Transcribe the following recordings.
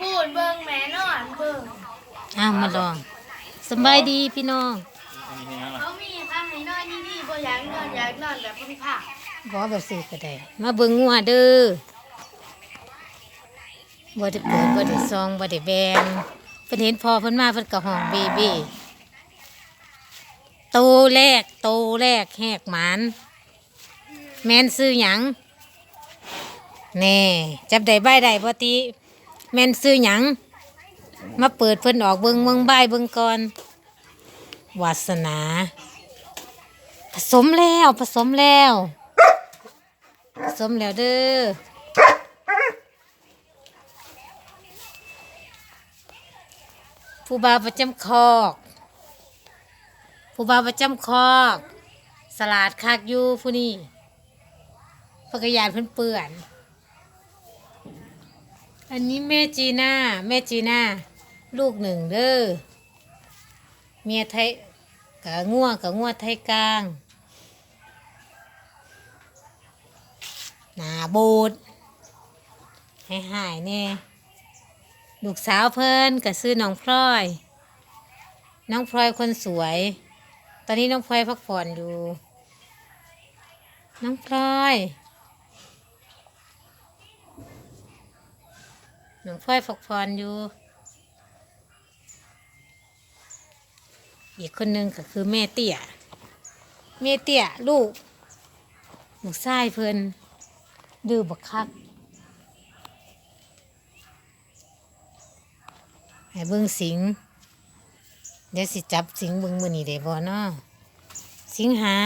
พูดเบิ่งแม่นอนเบิ่งอ้าวมาลองสำบายดีพี่น้องอันนี้ยังล่ะเขามีทางให้นอนนี่ๆบ่อยากนอนอยากนอนแบบบ่มีผ้าบอกแบบสิก็ได้ มาเบิ่งงัวเด้อบ่ได้เปิดบ่ได้ซองบ่ได้แบงเพิ่นเห็นพอเพิ่นมาเพิ่นก็ห้องเบบีโตแรกโตแรกแหกหมาน แม่นซื้อหยัง แน่จับได้ใบได้บ่ติแม่นซื้อหยังมาเปิดเพิ่นออกเบิ่งเบิ่งใบเบิ่งก่อนวาสนา ผสมแล้วผสมแล้ว ผสมแล้วเด้อผู้บาประจำคอกผู้บาประจำคอกสลัดคักอยู่ผู้นี้พกยานเพิ่นเปื่อน อันนี้แม่จีน่าแม่จีน่าลูกหนึ่งเด้อเมียไทยกะงัวกะงัวไทยกลางหนาบูดให้หายแน่ลูกสาวเพิ่นก็ซื้อน้องพลอย น้องพลอยคนสวย ตอนนี้น้องพลอยพักผ่อนอยู่ น้องพลอย น้องพลอยพักผ่อนอยู่ อีกคนนึงก็คือแม่เตี้ยแม่เตี้ยลูกลูกชายเพิ่นดื้อบักคักให้เบิ่งสิง เดี๋ยวสิจับสิงเบิ่งมือนี้ได้บ่เนาะสิงหา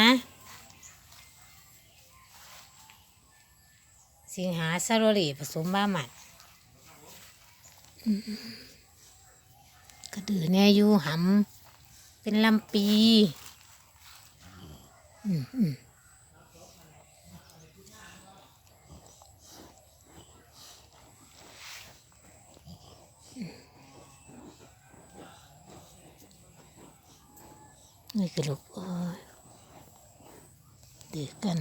สิงหาซาโรลีผสมบ้าหมัด กระดือแน่อยู่หำเป็นลำปีนี่คือลูกเอ้ยดื้อกัน